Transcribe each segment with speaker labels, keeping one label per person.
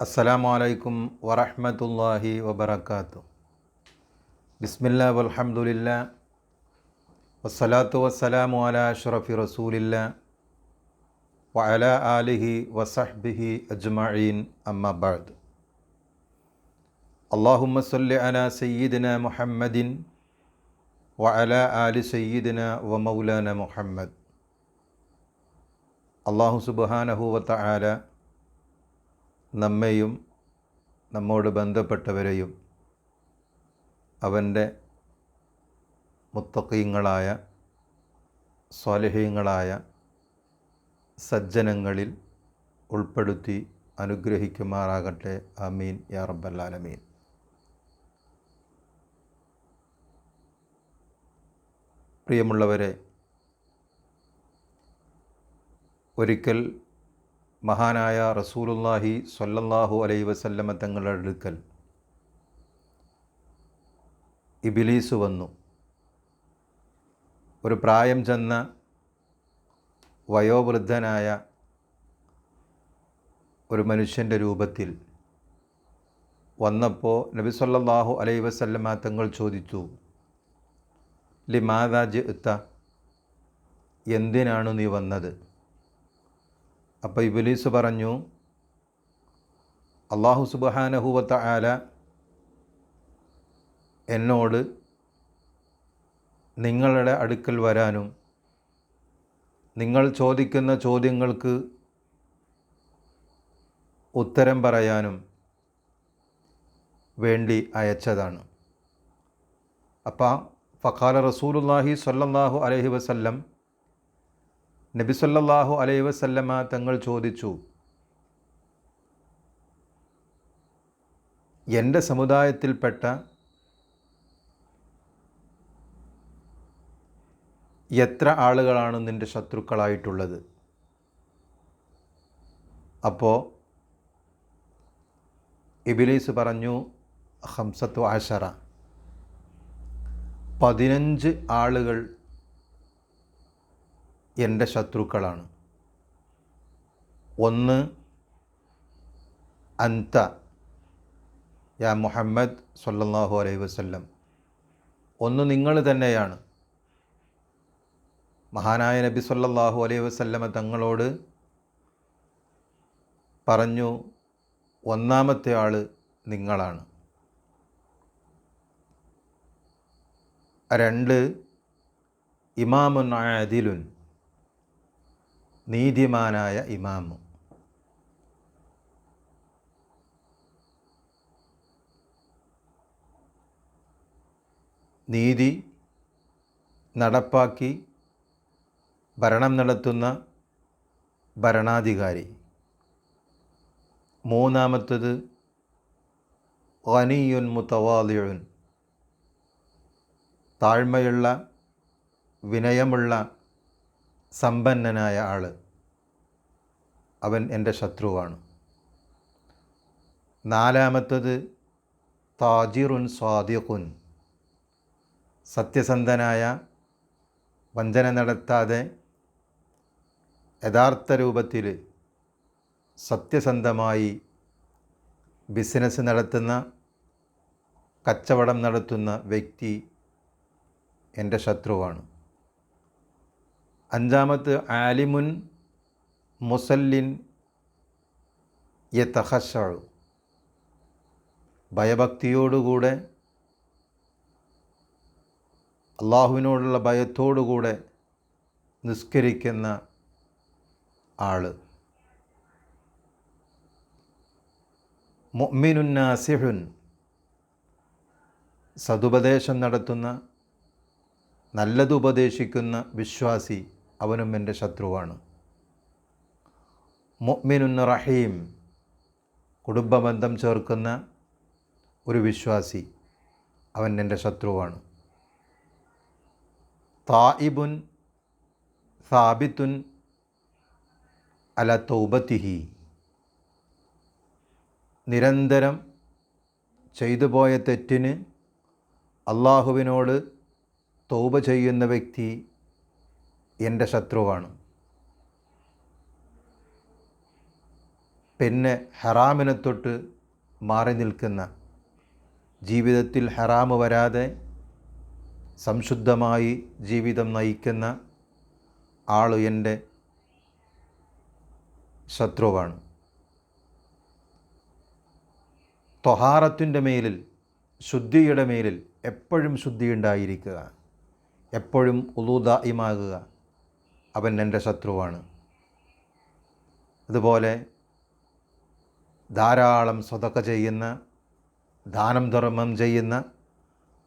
Speaker 1: അസ്സലാമു അലൈക്കും വറഹ്മത്തുള്ളാഹി വബറകാതുഹു ബിസ്മില്ലാ വൽഹംദുലില്ലാ വസ്സലാത്തു വസ്സലാമു അലാ അഷ്റഫി റസൂലില്ലാ വഅല ആലിഹി വസഹ്ബിഹി അജ്മഈൻ അമ്മ ബഅദ് അല്ലാഹുമ്മ സല്ലി അലാ സയ്യിദിന മുഹമ്മദിൻ വഅല ആലി സയ്യിദിന വ മൗലാന മുഹമ്മദ് അള്ളാഹു സുബ്ഹാനഹു വതആല നമ്മെയും നമ്മോട് ബന്ധപ്പെട്ടവരെയും അവന്റെ മുത്തക്കീങ്ങളായ സ്വാലഹീങ്ങളായ സജ്ജനങ്ങളിൽ ഉൾപ്പെടുത്തി അനുഗ്രഹിക്കുമാറാകട്ടെ. ആമീൻ. യാ റബ്ബല്ലാലമീൻ പ്രിയമുള്ളവരെ ഒരിക്കൽ മഹാനായ റസൂലുല്ലാഹി സ്വല്ലല്ലാഹു അലൈ വസല്ലമ തങ്ങളുടെ അടുക്കൽ ഇബിലീസ് വന്നു. ഒരു പ്രായം ചെന്ന വയോവൃദ്ധനായ ഒരു മനുഷ്യന്റെ രൂപത്തിൽ വന്നപ്പോൾ നബി സല്ലാഹു അലൈ വസല്ലമ തങ്ങൾ ചോദിച്ചു ലിമാദാജ് എത്ത എന്തിനാണ് നീ വന്നത്? അപ്പോൾ ഇബിലീസ് പറഞ്ഞു അള്ളാഹു സുബഹാനഹുവത്ത ആല എന്നോട് നിങ്ങളുടെ അടുക്കൽ വരാനും നിങ്ങൾ ചോദിക്കുന്ന ചോദ്യങ്ങൾക്ക് ഉത്തരം പറയാനും വേണ്ടി അയച്ചതാണ്. അപ്പോൾ ഫഖാല റസൂലുല്ലാഹി സല്ലാഹു അലഹി വസല്ലം നബി അലൈ വസല്ലമ തങ്ങൾ ചോദിച്ചു എന്റെ സമുദായത്തിൽപ്പെട്ട എത്ര ആളുകളാണ് നിന്റെ ശത്രുക്കളായിട്ടുള്ളത്? അപ്പോൾ ഇബിലീസ് പറഞ്ഞു ഹംസത്തു ആശറ പതിനഞ്ച് ആളുകൾ എന്റെ ശത്രുക്കളാണ്. ഒന്ന് അന്ത യാ മുഹമ്മദ് സല്ലാഹു അലൈ വസ്ല്ലം. ഒന്ന് നിങ്ങൾ തന്നെയാണ്. മഹാനായ നബി സല്ലാഹു അലൈ വസ്ല്ലമ തങ്ങളോട് പറഞ്ഞു ഒന്നാമത്തെ ആൾ നിങ്ങളാണ്. രണ്ട് ഇമാമുൻ ആദിലുൻ നീതിമാനായ ഇമാമു. നീതി നടപ്പാക്കി ഭരണം നടത്തുന്ന ഭരണാധികാരി. മൂന്നാമത്തത് ഖനിയുൻ മുത്തവാദിയുൻ താഴ്മയുള്ള വിനയമുള്ള സമ്പന്നനായ ആൾ അവൻ എന്റെ ശത്രുവാണ്. നാലാമത്തത് താജിറുൻ സ്വാദിഖുൻ. സത്യസന്ധനായ വഞ്ചന നടത്താതെ യഥാർത്ഥ രൂപത്തിൽ സത്യസന്ധമായി ബിസിനസ് നടത്തുന്ന കച്ചവടം നടത്തുന്ന വ്യക്തി എന്റെ ശത്രുവാണ്. അഞ്ചാമത്ത് ആലിമുൻ മുസല്ലിൻ യത്തഹഷു ഭയഭക്തിയോടുകൂടെ അള്ളാഹുവിനോടുള്ള ഭയത്തോടുകൂടെ നിസ്കരിക്കുന്ന ആൾ മൊമിനുൻ നാസിഹുൻ സതുപദേശം നടത്തുന്ന നല്ലത് ഉപദേശിക്കുന്ന വിശ്വാസി അവനും എന്റെ ശത്രുവാണ്. മൊമിനുൻ റഹീം കുടുംബബന്ധം ചേർക്കുന്ന ഒരു വിശ്വാസി അവൻ എന്റെ ശത്രുവാണ്. തായിബുൻ സാബിത്തുൻ അല തൗബത്തിഹി നിരന്തരം ചെയ്തു പോയ തെറ്റിന് അള്ളാഹുവിനോട് തൗബ ചെയ്യുന്ന വ്യക്തി എന്റെ ശത്രുവാണ് പിന്നെ ഹറാമിനെ തൊട്ട് മാറി നിൽക്കുന്ന ജീവിതത്തിൽ ഹറാമ് വരാതെ സംശുദ്ധമായി ജീവിതം നയിക്കുന്ന ആൾ എന്റെ ശത്രുവാണ് തൊഹാറത്തിന്റെ മേലിൽ ശുദ്ധിയുടെ മേലിൽ എപ്പോഴും ശുദ്ധിയുണ്ടായിരിക്കുക. എപ്പോഴും ഉലൂദായിമാകുക അവൻ എന്റെ ശത്രുവാണ്. അതുപോലെ ധാരാളം സ്വതക്ക ചെയ്യുന്ന ദാനം ധർമ്മം ചെയ്യുന്ന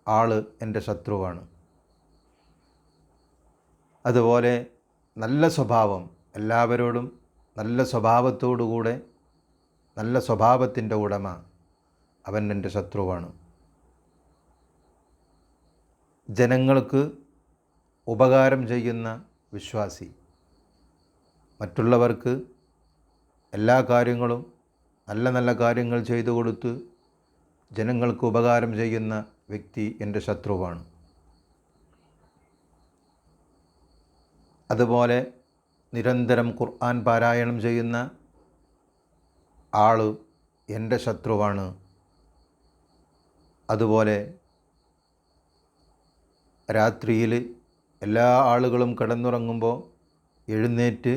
Speaker 1: ആൾ എന്റെ ശത്രുവാണ്. അതുപോലെ നല്ല സ്വഭാവം എല്ലാവരോടും നല്ല സ്വഭാവത്തോടുകൂടെ നല്ല സ്വഭാവത്തിന്റെ ഉടമ അവൻ എന്റെ ശത്രുവാണ്. ജനങ്ങൾക്ക് ഉപകാരം ചെയ്യുന്ന വിശ്വാസി. മറ്റുള്ളവർക്ക് എല്ലാ കാര്യങ്ങളും നല്ല നല്ല കാര്യങ്ങൾ ചെയ്തു കൊടുത്ത് ജനങ്ങൾക്ക് ഉപകാരം ചെയ്യുന്ന വ്യക്തി എന്റെ ശത്രുവാണ്. അതുപോലെ നിരന്തരം ഖുർആൻ പാരായണം ചെയ്യുന്ന ആൾ എന്റെ ശത്രുവാണ്. അതുപോലെ രാത്രിയിൽ എല്ലാ ആളുകളും കിടന്നുറങ്ങുമ്പോൾ എഴുന്നേറ്റ്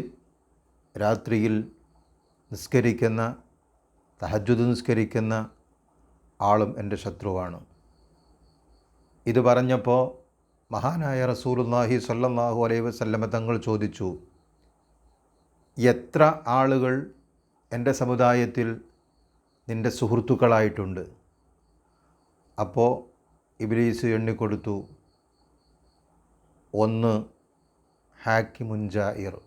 Speaker 1: രാത്രിയിൽ നിസ്കരിക്കുന്ന തഹജുദ് നിസ്കരിക്കുന്ന ആളും എന്റെ ശത്രുവാണ്. ഇത് പറഞ്ഞപ്പോൾ മഹാനായ റസൂലുല്ലാഹി സല്ലല്ലാഹു അലൈഹി വസല്ലമ തങ്ങൾ ചോദിച്ചു എത്ര ആളുകൾ എന്റെ സമുദായത്തിൽ നിന്റെ സുഹൃത്തുക്കളായിട്ടുണ്ട്? അപ്പോൾ ഇബ്ലീസ് എണ്ണിക്കൊടുത്തു ഒന്ന് ഹാക്കിമുൻജായിർ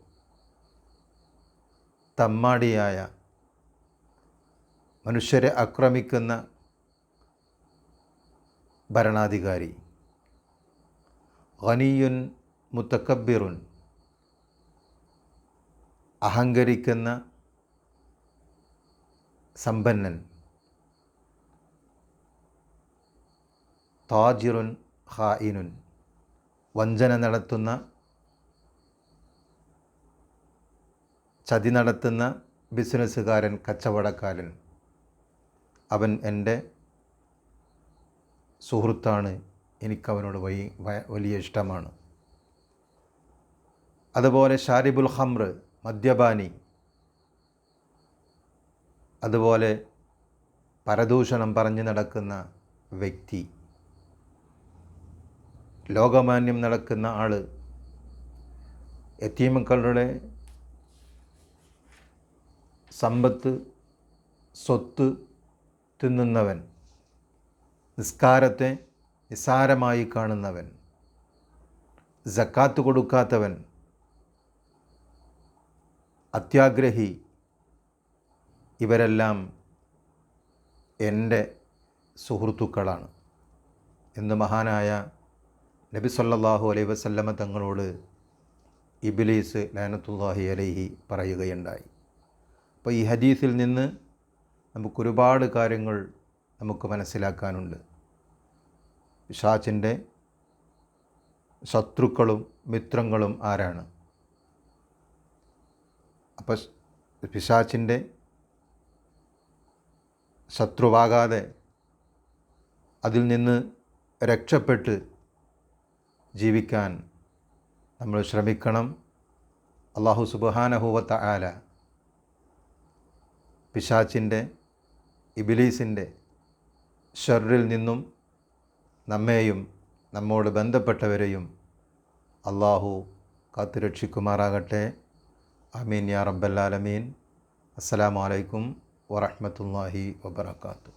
Speaker 1: തമ്മാടിയായ മനുഷ്യരെ ആക്രമിക്കുന്ന ഭരണാധികാരി. ഖനിയുൻ മുത്തക്കബിറുൻ. അഹങ്കരിക്കുന്ന സമ്പന്നൻ. താജിറുൻ ഹായിനുൻ. വഞ്ചന നടത്തുന്ന ചതി നടത്തുന്ന ബിസിനസ്സുകാരൻ കച്ചവടക്കാരൻ. അവൻ എന്റെ സുഹൃത്താണ്. എനിക്കവനോട് വൈ വലിയ ഇഷ്ടമാണ്. അതുപോലെ ഷാരിബുൽ ഹംർ മദ്യപാനി. അതുപോലെ പരദൂഷണം പറഞ്ഞു നടക്കുന്ന വ്യക്തി. ലോകമാന്യം നടക്കുന്ന ആൾ എത്തിയമക്കളുടെ സമ്പത്ത് സ്വത്ത് തിന്നുന്നവൻ നിസ്കാരത്തെ നിസ്സാരമായി കാണുന്നവൻ ജക്കാത്ത് കൊടുക്കാത്തവൻ അത്യാഗ്രഹി ഇവരെല്ലാം എന്റെ സുഹൃത്തുക്കളാണ്. എന്ന് മഹാനായ നബി സല്ലാഹു അലൈ വസല്ലമ തങ്ങളോട് ഇബിലീസ് ലാനത്തുല്ലാഹി അലൈഹി പറയുകയുണ്ടായി. അപ്പോൾ ഈ ഹദീസിൽ നിന്ന് നമുക്കൊരുപാട് കാര്യങ്ങൾ നമുക്ക് മനസ്സിലാക്കാനുണ്ട്. ഷാച്ചിന്റെ ശത്രുക്കളും മിത്രങ്ങളും ആരാണ്? അപ്പോൾ പിശാച്ചിന്റെ ശത്രുവാകാതെ അതിൽ നിന്ന് രക്ഷപ്പെട്ട് ജീവിക്കാൻ നമ്മൾ ശ്രമിക്കണം. അള്ളാഹു സുബഹാനഹൂവത്ത ആല പിശാച്ചിന്റെ ഇബിലീസിന്റെ ഷർറിൽ നിന്നും നമ്മെയും നമ്മോട് ബന്ധപ്പെട്ടവരെയും അള്ളാഹു കാത്തുരക്ഷിക്കുമാറാകട്ടെ അമീൻ യാ റബ്ബല്ലാലമീൻ അസ്സലാമലൈക്കും വറഹമത്തല്ലാഹി വബർക്കാത്തു